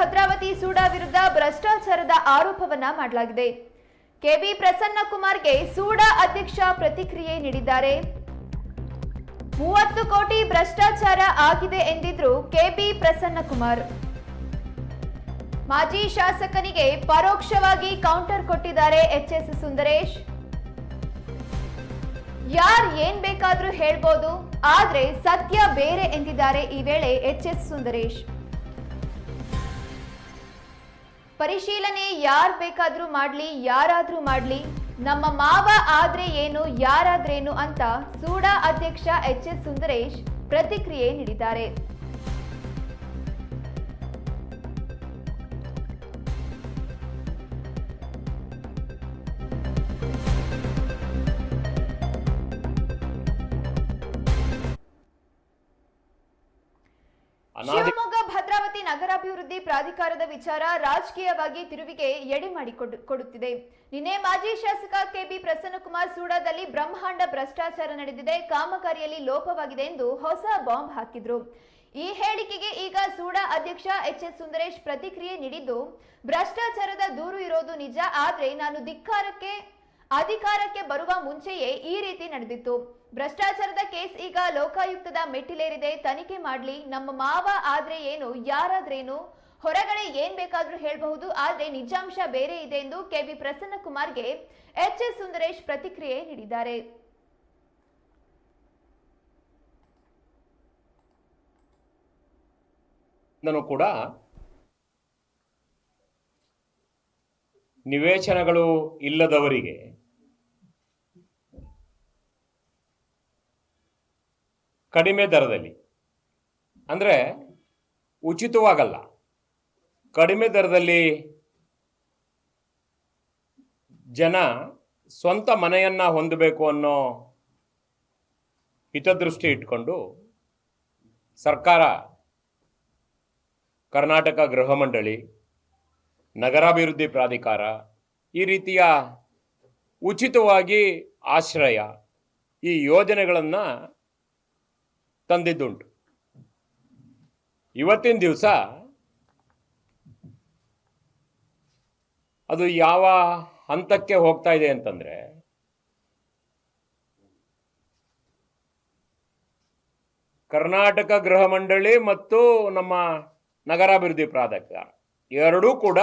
ಭದ್ರಾವತಿ ಸೂಡಾ ವಿರುದ್ಧ ಭ್ರಷ್ಟಾಚಾರದ ಆರೋಪವನ್ನ ಮಾಡಲಾಗಿದೆ. ಕೆಬಿ ಪ್ರಸನ್ನ ಕುಮಾರ್ಗೆ ಸೂಡಾ ಅಧ್ಯಕ್ಷ ಪ್ರತಿಕ್ರಿಯೆ ನೀಡಿದ್ದಾರೆ. ಮೂವತ್ತು ಕೋಟಿ ಭ್ರಷ್ಟಾಚಾರ ಆಗಿದೆ ಎಂದಿದ್ರು ಕೆಬಿ ಪ್ರಸನ್ನ ಕುಮಾರ್ ಮಾಜಿ ಶಾಸಕನಿಗೆ ಪರೋಕ್ಷವಾಗಿ ಕೌಂಟರ್ ಕೊಟ್ಟಿದ್ದಾರೆ ಎಚ್ ಎಸ್ ಸುಂದರೇಶ್. ಯಾರ್ ಏನ್ ಬೇಕಾದ್ರೂ ಹೇಳ್ಬೋದು, ಆದ್ರೆ ಸತ್ಯ ಬೇರೆ ಎಂದಿದ್ದಾರೆ ಈ ವೇಳೆ ಎಚ್ ಎಸ್ ಸುಂದರೇಶ್. ಪರಿಶೀಲನೆ ಯಾರು ಬೇಕಾದರೂ ಮಾಡಲಿ, ಯಾರಾದರೂ ಮಾಡಲಿ. ನಮ್ಮ ಮಾವ ಆದ್ರೆ ಏನು, ಯಾರಾದ್ರೇನು ಅಂತ ಸೂಡಾ ಅಧ್ಯಕ್ಷ ಎಚ್ ಎಸ್ ಸುಂದರೇಶ್ ಪ್ರತಿಕ್ರಿಯೆ ನೀಡಿದ್ದಾರೆ. ಶಿವಮೊಗ್ಗ ಭದ್ರಾವತಿ ನಗರಾಭಿವೃದ್ಧಿ ಪ್ರಾಧಿಕಾರದ ವಿಚಾರ ರಾಜಕೀಯವಾಗಿ ತಿರುವಿಗೆ ಎಡೆ ಮಾಡಿಕೊಡುತ್ತಿದೆ ಕೊಡುತ್ತಿದೆ. ನಿನ್ನೆ ಮಾಜಿ ಶಾಸಕ ಕೆಬಿ ಪ್ರಸನ್ನಕುಮಾರ್ ಸೂಡಾದಲ್ಲಿ ಬ್ರಹ್ಮಾಂಡ ಭ್ರಷ್ಟಾಚಾರ ನಡೆದಿದೆ. ಕಾಮಗಾರಿಯಲ್ಲಿ ಲೋಪವಾಗಿದೆ ಎಂದು ಹೊಸ ಬಾಂಬ್ ಹಾಕಿದ್ರು. ಈ ಹೇಳಿಕೆಗೆ ಈಗ ಸೂಡಾ ಅಧ್ಯಕ್ಷ ಎಚ್ ಎಸ್ ಸುಂದರೇಶ್ ಪ್ರತಿಕ್ರಿಯೆ ನೀಡಿದ್ದು, ಭ್ರಷ್ಟಾಚಾರದ ದೂರು ಇರೋದು ನಿಜ, ಆದ್ರೆ ನಾನು ಧಿಕ್ಕಾರಕ್ಕೆ ಅಧಿಕಾರಕ್ಕೆ ಬರುವ ಮುಂಚೆಯೇ ಈ ರೀತಿ ನಡೆದಿತ್ತು. ಭ್ರಷ್ಟಾಚಾರದ ಕೇಸ್ ಈಗ ಲೋಕಾಯುಕ್ತದ ಮೆಟ್ಟಿಲೇರಿದೆ. ತನಿಖೆ ಮಾಡ್ಲಿ. ನಮ್ಮ ಮಾವ ಆದ್ರೆ ಏನು ಯಾರಾದ್ರೇನು ಹೊರಗಡೆ ಏನ್ ಬೇಕಾದ್ರೂ ಹೇಳಬಹುದು. ಆದ್ರೆ ನಿಜಾಂಶ ಬೇರೆ ಇದೆ ಎಂದು ಕೆವಿ ಪ್ರಸನ್ನ ಕುಮಾರ್ಗೆ ಎಚ್ ಎಸ್ ಸುಂದರೇಶ್ ಪ್ರತಿಕ್ರಿಯೆ ನೀಡಿದ್ದಾರೆ. ಕೂಡ ನಿವೇಶನಗಳು ಇಲ್ಲದವರಿಗೆ ಕಡಿಮೆ ದರದಲ್ಲಿ. ಅಂದರೆ ಉಚಿತವಾಗಲ್ಲ. ಕಡಿಮೆ ದರದಲ್ಲಿ ಜನ ಸ್ವಂತ ಮನೆಯನ್ನು ಹೊಂದಬೇಕು ಅನ್ನೋ ಹಿತದೃಷ್ಟಿ ಇಟ್ಕೊಂಡು ಸರ್ಕಾರ, ಕರ್ನಾಟಕ ಗೃಹ ಮಂಡಳಿ, ನಗರಾಭಿವೃದ್ಧಿ ಪ್ರಾಧಿಕಾರ ಈ ರೀತಿಯ ಉಚಿತವಾಗಿ ಆಶ್ರಯ, ಈ ಯೋಜನೆಗಳನ್ನು ತಂದಿದ್ದುಂಟು. ಇವತ್ತಿನ ದಿವಸ ಅದು ಯಾವ ಹಂತಕ್ಕೆ ಹೋಗ್ತಾ ಇದೆ ಅಂತಂದ್ರೆ ಕರ್ನಾಟಕ ಗೃಹ ಮಂಡಳಿ ಮತ್ತು ನಮ್ಮ ನಗರಾಭಿವೃದ್ಧಿ ಪ್ರಾಧಿಕಾರ ಎರಡೂ ಕೂಡ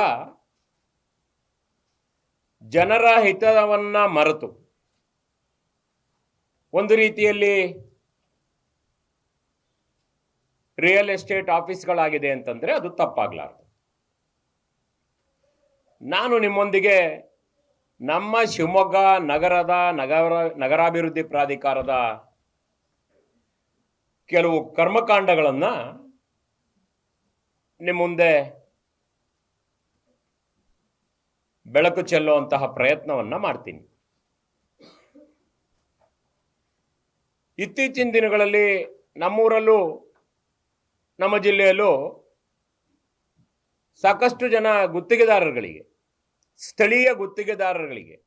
ಜನರ ಹಿತವನ್ನ ಮರೆತು ಒಂದು ರೀತಿಯಲ್ಲಿ ರಿಯಲ್ ಎಸ್ಟೇಟ್ ಆಫೀಸ್ಗಳಾಗಿದೆ ಅಂತಂದ್ರೆ ಅದು ತಪ್ಪಾಗ್ಲಾರ್ದು. ನಾನು ನಿಮ್ಮೊಂದಿಗೆ ನಮ್ಮ ಶಿವಮೊಗ್ಗ ನಗರದ ನಗರ, ನಗರಾಭಿವೃದ್ಧಿ ಪ್ರಾಧಿಕಾರದ ಕೆಲವು ಕರ್ಮಕಾಂಡಗಳನ್ನು ನಿಮ್ಮ ಮುಂದೆ ಬೆಳಕು ಚೆಲ್ಲುವಂತಹ ಪ್ರಯತ್ನವನ್ನ ಮಾಡ್ತೀನಿ. ಇತ್ತೀಚಿನ ದಿನಗಳಲ್ಲಿ ನಮ್ಮೂರಲ್ಲೂ ನಮ್ಮ ಜಿಲ್ಲೆಯಲ್ಲೂ ಸಾಕಷ್ಟು ಜನ ಗುತ್ತಿಗೆದಾರರುಗಳಿಗೆ, ಸ್ಥಳೀಯ ಗುತ್ತಿಗೆದಾರರುಗಳಿಗೆ,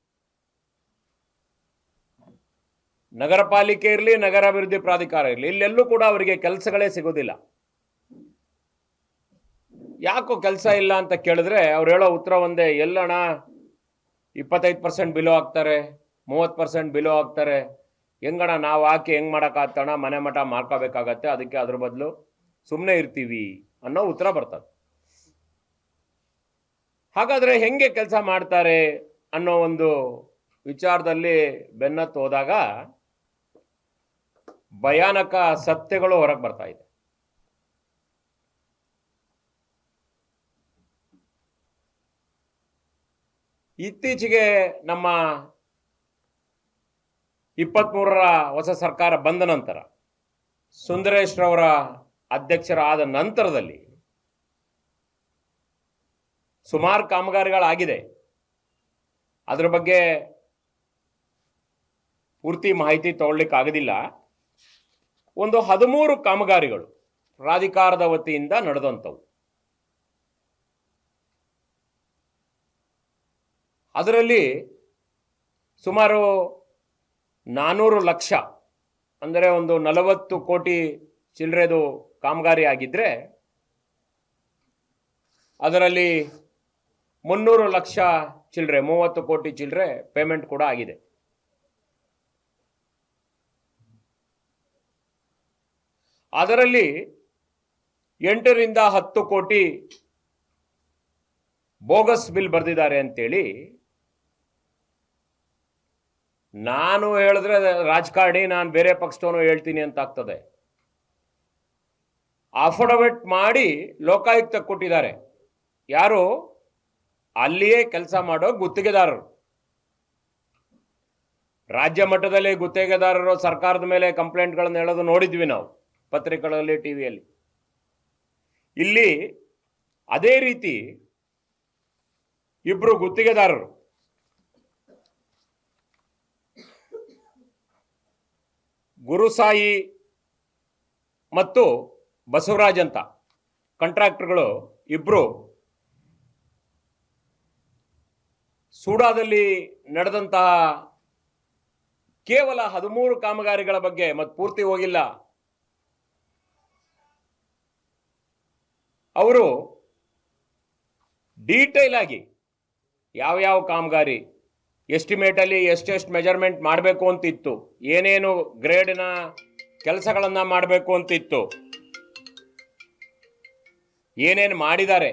ನಗರ ಪಾಲಿಕೆ ಇರಲಿ ನಗರಾಭಿವೃದ್ಧಿ ಪ್ರಾಧಿಕಾರ ಇರಲಿ, ಇಲ್ಲೆಲ್ಲೂ ಕೂಡ ಅವರಿಗೆ ಕೆಲಸಗಳೇ ಸಿಗೋದಿಲ್ಲ. ಯಾಕೋ ಕೆಲಸ ಇಲ್ಲ ಅಂತ ಕೇಳಿದ್ರೆ ಅವ್ರು ಹೇಳೋ ಉತ್ತರ ಒಂದೇ ಎಲ್ಲಣ ಇಪ್ಪತ್ತೈದು ಪರ್ಸೆಂಟ್ ಬಿಲೋ ಹಾಕ್ತಾರೆ, ಮೂವತ್ತು ಪರ್ಸೆಂಟ್ ಬಿಲೋ ಹಾಕ್ತಾರೆ ಹೆಂಗಣ ನಾವು ಹಾಕಿ ಹೆಂಗೆ ಮಾಡೋಕ್ಕಾಗ್ತಣ ಮನೆ ಮಠ ಮಾಡ್ಕೋಬೇಕಾಗತ್ತೆ, ಅದಕ್ಕೆ ಅದ್ರ ಬದಲು ಸುಮ್ಮನೆ ಇರ್ತೀವಿ ಅನ್ನೋ ಉತ್ತರ ಬರ್ತದೆ. ಹಾಗಾದರೆ ಹೆಂಗೆ ಕೆಲಸ ಮಾಡ್ತಾರೆ ಅನ್ನೋ ಒಂದು ವಿಚಾರದಲ್ಲಿ ಬೆನ್ನತ್ತು ಹೋದಾಗ ಭಯಾನಕ ಸತ್ಯಗಳು ಹೊರಗೆ ಬರ್ತಾ ಇದೆ. ಇತ್ತೀಚೆಗೆ ನಮ್ಮ ಇಪ್ಪತ್ತ್ಮೂರರ ಹೊಸ ಸರ್ಕಾರ ಬಂದ ನಂತರ ಸುಂದರೇಶ್ ರವರ ಅಧ್ಯಕ್ಷರಾದ ನಂತರದಲ್ಲಿ ಸುಮಾರು ಕಾಮಗಾರಿಗಳಾಗಿದೆ. ಅದರ ಬಗ್ಗೆ ಪೂರ್ತಿ ಮಾಹಿತಿ ತಗೊಳ್ಳಿಕ್ಕೆ ಆಗೋದಿಲ್ಲ ಒಂದು ಹದಿಮೂರು ಕಾಮಗಾರಿಗಳು ಪ್ರಾಧಿಕಾರದ ವತಿಯಿಂದ ನಡೆದಂಥವು. ಅದರಲ್ಲಿ ಸುಮಾರು ನಾನ್ನೂರು ಲಕ್ಷ, ಅಂದರೆ ಒಂದು ನಲವತ್ತು ಕೋಟಿ ಚಿಲ್ಲರೆದು ಕಾಮಗಾರಿ ಆಗಿದ್ರೆ ಅದರಲ್ಲಿ ಮುನ್ನೂರು ಲಕ್ಷ ಚಿಲ್ಲರೆ ಮೂವತ್ತು ಕೋಟಿ ಚಿಲ್ಲರೆ ಪೇಮೆಂಟ್ ಕೂಡ ಆಗಿದೆ. ಅದರಲ್ಲಿ ಎಂಟರಿಂದ ಹತ್ತು ಕೋಟಿ ಬೋಗಸ್ ಬಿಲ್ ಬರೆದಿದ್ದಾರೆ ಅಂತೇಳಿ ನಾನು ಹೇಳಿದ್ರೆ ರಾಜಕಾರಣಿ, ನಾನು ಬೇರೆ ಪಕ್ಷದವನು ಹೇಳ್ತೀನಿ ಅಂತ ಆಗ್ತದೆ. ಅಫಿಡವಿಟ್ ಮಾಡಿ ಲೋಕಾಯುಕ್ತ ಕೊಟ್ಟಿದ್ದಾರೆ. ಯಾರು? ಅಲ್ಲಿಯೇ ಕೆಲಸ ಮಾಡೋ ಗುತ್ತಿಗೆದಾರರು. ರಾಜ್ಯ ಮಟ್ಟದಲ್ಲಿ ಗುತ್ತಿಗೆದಾರರು ಸರ್ಕಾರದ ಮೇಲೆ ಕಂಪ್ಲೇಂಟ್ಗಳನ್ನು ಹೇಳೋದು ನೋಡಿದ್ವಿ ನಾವು, ಪತ್ರಿಕೆಗಳಲ್ಲಿ, ಟಿವಿಯಲ್ಲಿ. ಇಲ್ಲಿ ಅದೇ ರೀತಿ ಇಬ್ಬರು ಗುತ್ತಿಗೆದಾರರು. ಗುರುಸಾಯಿ ಮತ್ತು ಬಸವರಾಜ್ ಅಂತ ಕಾಂಟ್ರಾಕ್ಟರ್ಗಳು ಇಬ್ಬರು ಸೂಡಾದಲ್ಲಿ ನಡೆದಂತಹ ಕೇವಲ ಹದಿಮೂರು ಕಾಮಗಾರಿಗಳ ಬಗ್ಗೆ ಮತ್ತು ಪೂರ್ತಿ ಹೋಗಿಲ್ಲ. ಅವರು ಡೀಟೇಲ್ ಆಗಿ ಯಾವ ಯಾವ ಕಾಮಗಾರಿ ಎಸ್ಟಿಮೇಟಲ್ಲಿ ಎಷ್ಟೆಷ್ಟು ಮೆಜರ್ಮೆಂಟ್ ಮಾಡಬೇಕು ಅಂತಿತ್ತು, ಏನೇನು ಗ್ರೇಡಿನ ಕೆಲಸಗಳನ್ನು ಮಾಡಬೇಕು ಅಂತಿತ್ತು ಏನೇನು ಮಾಡಿದ್ದಾರೆ?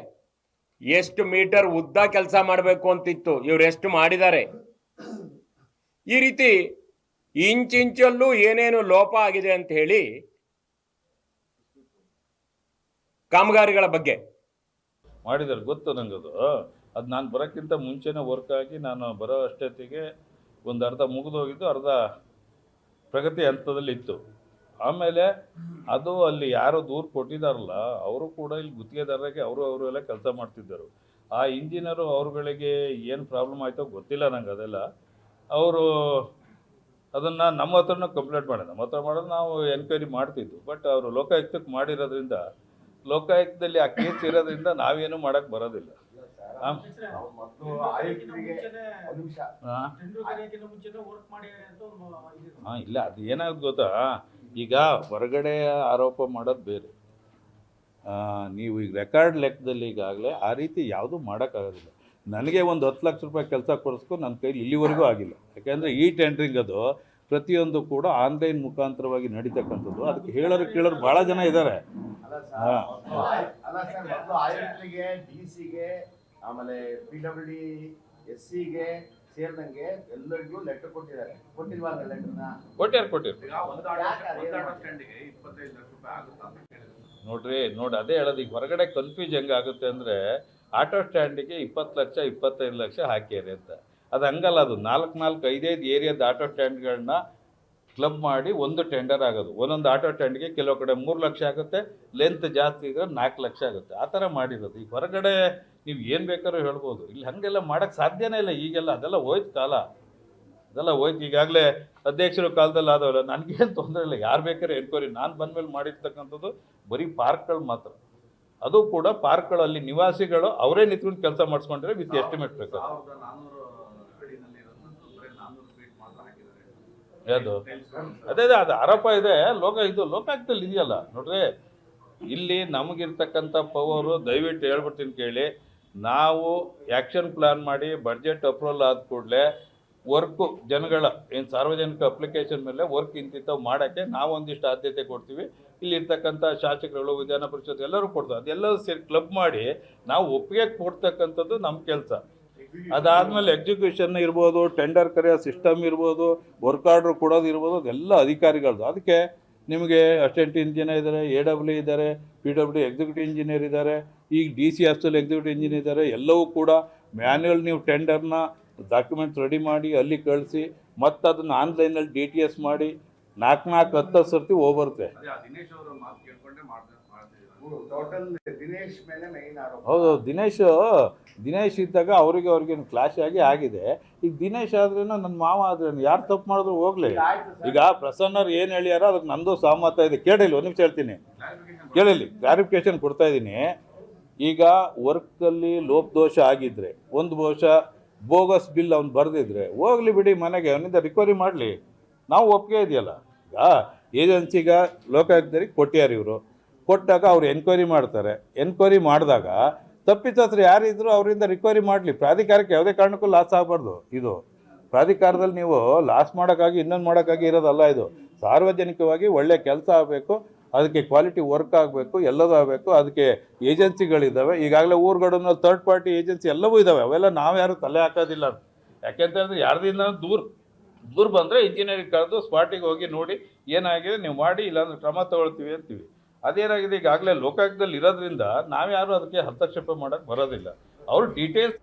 ಎಷ್ಟು ಮೀಟರ್ ಉದ್ದ ಕೆಲಸ ಮಾಡಬೇಕು ಅಂತಿತ್ತು, ಇವ್ರು ಎಷ್ಟು ಮಾಡಿದ್ದಾರೆ? ಈ ರೀತಿ ಇಂಚಿಂಚಲ್ಲೂ ಏನೇನು ಲೋಪ ಆಗಿದೆ ಅಂತ ಹೇಳಿ ಕಾಮಗಾರಿಗಳ ಬಗ್ಗೆ. ಮಾಡಿದ್ದಾರೆ, ಗೊತ್ತು ನಂಗದು. ಅದು ನಾನು ಬರೋಕ್ಕಿಂತ ಮುಂಚೆನೇ ವರ್ಕ್ ಆಗಿ ನಾನು ಬರೋ ಅಷ್ಟೊತ್ತಿಗೆ ಒಂದು ಅರ್ಧ ಮುಗಿದೋಗಿದ್ದು ಅರ್ಧ ಪ್ರಗತಿ ಹಂತದಲ್ಲಿ ಇತ್ತು ಆಮೇಲೆ ಅದು ಅಲ್ಲಿ ಯಾರೋ ದೂರು ಕೊಟ್ಟಿದಾರಲ್ಲ, ಅವರು ಕೂಡ ಇಲ್ಲಿ ಗುತ್ತಿಗೆದಾರರಿಗೆ ಅವರು ಅವರು ಎಲ್ಲ ಕೆಲಸ ಮಾಡ್ತಿದ್ದರು. ಆ ಇಂಜಿನಿಯರು ಅವ್ರುಗಳಿಗೆ ಏನು ಪ್ರಾಬ್ಲಮ್ ಆಯಿತೋ ಗೊತ್ತಿಲ್ಲ ನಂಗೆ ಅದೆಲ್ಲ. ಅವರು ಅದನ್ನು ನಮ್ಮ ಹತ್ರನೂ ಕಂಪ್ಲೇಂಟ್ ಮಾಡಿದ ನಮ್ಮ ಹತ್ರ ಮಾಡೋದು ನಾವು ಎನ್ಕ್ವೈರಿ ಮಾಡ್ತಿದ್ವು. ಬಟ್ ಅವರು ಲೋಕಾಯುಕ್ತಕ್ಕೆ ಮಾಡಿರೋದ್ರಿಂದ, ಲೋಕಾಯುಕ್ತದಲ್ಲಿ ಆ ಕೇಸ್ ಇರೋದ್ರಿಂದ ನಾವೇನು ಮಾಡೋಕ್ಕೆ ಬರೋದಿಲ್ಲ. ಹಾಂ ಇಲ್ಲ ಅದು ಏನಾಗುತ್ತೆ ಗೊತ್ತಾ? ಈಗ ಹೊರಗಡೆ ಆರೋಪ ಮಾಡೋದು ಬೇರೆ. ನೀವು ಈಗ ರೆಕಾರ್ಡ್ ಲೆಕ್ಕದಲ್ಲಿ ಈಗಾಗಲೇ ಆ ರೀತಿ ಯಾವುದೂ ಮಾಡೋಕ್ಕಾಗೋದಿಲ್ಲ ನನಗೆ ಒಂದು ಹತ್ತು ಲಕ್ಷ ರೂಪಾಯಿ ಕೆಲಸ ಕೊಡಿಸ್ಕೊ ನನ್ನ ಕೈಲಿ ಇಲ್ಲಿವರೆಗೂ ಆಗಿಲ್ಲ. ಯಾಕೆಂದರೆ ಈ ಟೆಂಡ್ರಿಂಗ್ ಅದು ಪ್ರತಿಯೊಂದು ಕೂಡ ಆನ್ಲೈನ್ ಮುಖಾಂತರವಾಗಿ ನಡೀತಕ್ಕಂಥದ್ದು. ಅದಕ್ಕೆ ಹೇಳೋರು ಕೇಳೋರು ಭಾಳ ಜನ ಇದ್ದಾರೆ ಆಮೇಲೆ ಪಿ ಡಬ್ಲ್ಯೂ ಡಿ ಎಸ್ ಸಿಗೆ ಸೇರಿದಂಗೆ ಎಲ್ಲರಿಗೂ ಲೆಟರ್ ಕೊಟ್ಟಿದ್ದಾರೆ. ಕೊಟ್ಟಿಲ್ವಾ ಲೆಟರ್ನ ಕೊಟ್ಟಿರ್ ನೋಡ್ರಿ ನೋಡಿ ಅದೇ ಹೇಳೋದು ಈಗ ಹೊರಗಡೆ ಕನ್ಫ್ಯೂಸ್ ಹೆಂಗೆ ಆಗುತ್ತೆ ಅಂದರೆ ಆಟೋ ಸ್ಟ್ಯಾಂಡಿಗೆ ಇಪ್ಪತ್ತು ಲಕ್ಷ ಇಪ್ಪತ್ತೈದು ಲಕ್ಷ ಹಾಕ್ಯಾರೆ ಅಂತ. ಅದು ಹಂಗಲ್ಲ ಅದು. ನಾಲ್ಕು ನಾಲ್ಕು ಐದೈದು ಏರಿಯಾದ ಆಟೋ ಸ್ಟ್ಯಾಂಡ್ಗಳನ್ನ ಕ್ಲಬ್ ಮಾಡಿ ಒಂದು ಟೆಂಡರ್ ಆಗೋದು. ಒಂದೊಂದು ಆಟೋ ಟೆಂಡ್ಗೆ ಕೆಲವು ಕಡೆ ಮೂರು ಲಕ್ಷ ಆಗುತ್ತೆ ಲೆಂತ್ ಜಾಸ್ತಿ ಇದ್ರೆ ನಾಲ್ಕು ಲಕ್ಷ ಆಗುತ್ತೆ. ಆ ಥರ ಮಾಡಿರೋದು. ಈಗ ಹೊರಗಡೆ ನೀವು ಏನು ಬೇಕಾದ್ರೂ ಹೇಳ್ಬೋದು. ಇಲ್ಲಿ ಹಾಗೆಲ್ಲ ಮಾಡೋಕ್ಕೆ ಸಾಧ್ಯನೇ ಇಲ್ಲ. ಈಗೆಲ್ಲ ಅದೆಲ್ಲ ಹೋಯ್ತು ಕಾಲ. ಅದೆಲ್ಲ ಹೋಯ್ತು. ಈಗಾಗಲೇ ಅಧ್ಯಕ್ಷರ ಕಾಲದಲ್ಲಿ ಆದವಲ್ಲ ನನಗೇನು ತೊಂದರೆ ಇಲ್ಲ. ಯಾರು ಬೇಕಾದ್ರೆ ಎನ್ಕ್ವೈರಿ ನಾನು ಬಂದಮೇಲೆ ಮಾಡಿರ್ತಕ್ಕಂಥದ್ದು ಬರೀ ಪಾರ್ಕ್ಗಳು ಮಾತ್ರ. ಅದು ಕೂಡ ಪಾರ್ಕ್ಗಳಲ್ಲಿ ನಿವಾಸಿಗಳು ಅವರೇ ನಿಂತ್ಕೊಂಡು ಕೆಲಸ ಮಾಡಿಸ್ಕೊಂಡ್ರೆ ವಿತ್ ಎಸ್ಟಿಮೇಟ್ ಬೇಕು ಯಾವುದು ಅದೇ ಅದೇ ಆರೋಪ ಇದೆ. ಲೋಕ, ಇದು ಲೋಕಾಯುಕ್ತದಲ್ಲಿ ಇದೆಯಲ್ಲ. ನೋಡ್ರಿ, ಇಲ್ಲಿ ನಮಗಿರ್ತಕ್ಕಂಥ ಪವರು, ದಯವಿಟ್ಟು ಹೇಳ್ಬಿಡ್ತೀನಿ ಕೇಳಿ, ನಾವು ಆ್ಯಕ್ಷನ್ ಪ್ಲಾನ್ ಮಾಡಿ ಬಡ್ಜೆಟ್ ಅಪ್ರೂವಲ್ ಆದ ಕೂಡಲೇ ವರ್ಕು ಜನಗಳ, ಏನು ಸಾರ್ವಜನಿಕ ಅಪ್ಲಿಕೇಶನ್ ಮೇಲೆ ವರ್ಕ್ ಇಂತಿಂಥವು ಮಾಡೋಕ್ಕೆ ನಾವು ಒಂದಿಷ್ಟು ಆದ್ಯತೆ ಕೊಡ್ತೀವಿ. ಇಲ್ಲಿರ್ತಕ್ಕಂಥ ಶಾಸಕರುಗಳು, ವಿಧಾನ ಪರಿಷತ್ ಎಲ್ಲರೂ ಕೊಡ್ತಾರೆ. ಅದೆಲ್ಲರೂ ಸೇರಿ ಕ್ಲಬ್ ಮಾಡಿ, ನಾವು ಒಪ್ಪಿಗೆ ಕೊಡ್ತಕ್ಕಂಥದ್ದು ನಮ್ಮ ಕೆಲಸ. ಅದಾದಮೇಲೆ ಎಕ್ಸಿಕ್ಯೂಷನ್ ಇರ್ಬೋದು ಟೆಂಡರ್ ಕರೆಯೋ ಸಿಸ್ಟಮ್ ಇರ್ಬೋದು ವರ್ಕ್ ಆರ್ಡರ್ ಕೊಡೋದು ಇರ್ಬೋದು, ಅದೆಲ್ಲ ಅಧಿಕಾರಿಗಳದ್ದು ಅದಕ್ಕೆ ನಿಮಗೆ ಅಸಿಸ್ಟೆಂಟ್ ಇಂಜಿನಿಯರ್ ಇದ್ದಾರೆ ಎ ಡಬ್ಲ್ಯೂ ಇದ್ದಾರೆ ಪಿ ಡಬ್ಲ್ಯೂ ಎಕ್ಸಿಕ್ಯೂಟಿವ್ ಇಂಜಿನಿಯರ್ ಇದ್ದಾರೆ ಈಗ ಡಿ ಸಿ ಎಫ್ಸಲ್ಲಿ ಎಕ್ಸಿಕ್ಯೂಟಿವ್ ಇಂಜಿನಿಯರ್ ಇದ್ದಾರೆ ಎಲ್ಲವೂ ಕೂಡ ಮ್ಯಾನ್ಯಲ್ ನೀವು ಟೆಂಡರ್ನ ಡಾಕ್ಯುಮೆಂಟ್ಸ್ ರೆಡಿ ಮಾಡಿ ಅಲ್ಲಿ ಕಳಿಸಿ ಮತ್ತು ಅದನ್ನು ಆನ್ಲೈನಲ್ಲಿ ಡಿ ಟಿ ಎಸ್ ಮಾಡಿ ನಾಲ್ಕು ನಾಲ್ಕು ಹತ್ತು ಸರ್ತಿ ಹೋಗ್ಬರುತ್ತೆ. ಹೌದು ದಿನೇಶ್ ದಿನೇಶ್ ಇದ್ದಾಗ ಅವರಿಗೆ ಅವ್ರಿಗೆ ಕ್ಲಾಶ್ ಆಗಿ ಆಗಿದೆ. ಈಗ ದಿನೇಶ್ ಆದ್ರೇನು ನನ್ನ ಮಾವ ಆದ್ರೇನು ಯಾರು ತಪ್ಪು ಮಾಡಿದ್ರು ಹೋಗ್ಲಿ. ಈಗ ಪ್ರಸನ್ನರು ಏನು ಹೇಳ್ಯಾರ ಅದಕ್ಕೆ ನಂದು ಸಹಮತ ಇದೆ. ಕೇಳಿಲ್ಲ ಒಂದು ನಿಮಿಷ ಹೇಳ್ತೀನಿ. ಕೇಳಿಲ್ಲ ಕ್ಲಾರಿಫಿಕೇಶನ್ ಕೊಡ್ತಾ ಇದ್ದೀನಿ ಈಗ ವರ್ಕಲ್ಲಿ ಲೋಪದೋಷ ಆಗಿದ್ರೆ ಒಂದು ದೋಷ ಬೋಗಸ್ ಬಿಲ್ ಅವ್ನು ಬರೆದಿದ್ರೆ ಹೋಗ್ಲಿ ಬಿಡಿ ಮನೆಗೆ ಅವನಿಂದ ರಿಕವರಿ ಮಾಡಲಿ. ನಾವು ಒಪ್ಪಿಗೆ ಇದೆಯಲ್ಲ. ಈಗ ಏಜೆನ್ಸಿಗ ಲೋಕಾಯುಕ್ತರಿಗೆ ಕೊಟ್ಟಿಯಾರ ಇವರು. ಕೊಟ್ಟಾಗ ಅವ್ರು ಎನ್ಕ್ವೈರಿ ಮಾಡ್ತಾರೆ. ಎನ್ಕ್ವೈರಿ ಮಾಡಿದಾಗ ತಪ್ಪಿತಸ್ಥರು ಯಾರಿದ್ರು ಅವರಿಂದ ರಿಕ್ವೈರಿ ಮಾಡಲಿ. ಪ್ರಾಧಿಕಾರಕ್ಕೆ ಯಾವುದೇ ಕಾರಣಕ್ಕೂ ಲಾಸ್ ಆಗಬಾರ್ದು. ಇದು ಪ್ರಾಧಿಕಾರದಲ್ಲಿ ನೀವು ಲಾಸ್ ಮಾಡೋಕ್ಕಾಗಿ, ಇನ್ನೊಂದು ಮಾಡೋಕ್ಕಾಗಿ ಇರೋದಲ್ಲ ಇದು. ಸಾರ್ವಜನಿಕವಾಗಿ ಒಳ್ಳೆ ಕೆಲಸ ಆಗಬೇಕು, ಅದಕ್ಕೆ ಕ್ವಾಲಿಟಿ ವರ್ಕ್ ಆಗಬೇಕು, ಎಲ್ಲದೂ ಆಗಬೇಕು. ಅದಕ್ಕೆ ಏಜೆನ್ಸಿಗಳಿದ್ದಾವೆ ಈಗಾಗಲೇ ಊರುಗಳಲ್ಲಿ ಥರ್ಡ್ ಪಾರ್ಟಿ ಏಜೆನ್ಸಿ ಎಲ್ಲವೂ ಇದ್ದಾವೆ. ಅವೆಲ್ಲ ನಾವು ತಲೆ ಹಾಕೋದಿಲ್ಲ. ಯಾಕೆಂತ ಹೇಳಿದ್ರೆ ಯಾರ್ದಿಂದ ದೂರ ದೂರ ಬಂದರೆ ಇಂಜಿನಿಯರಿಂಗ್ ಕರೆದು ಸ್ಪಾಟಿಗೆ ಹೋಗಿ ನೋಡಿ ಏನಾಗಿದೆ, ನೀವು ಮಾಡಿ, ಇಲ್ಲಾಂದ್ರೆ ಕ್ರಮ ತಗೊಳ್ತೀವಿ ಅಂತೀವಿ. ಅದೇನಾಗಿದೆ ಈಗಾಗಲೇ ಲೋಕಾಯುಕ್ತದಲ್ಲಿ ಇರೋದ್ರಿಂದ ನಾವ್ಯಾರು ಅದಕ್ಕೆ ಹಸ್ತಕ್ಷೇಪ ಮಾಡೋಕ್ಕೆ ಬರೋದಿಲ್ಲ. ಅವರು ಡೀಟೇಲ್ಸ್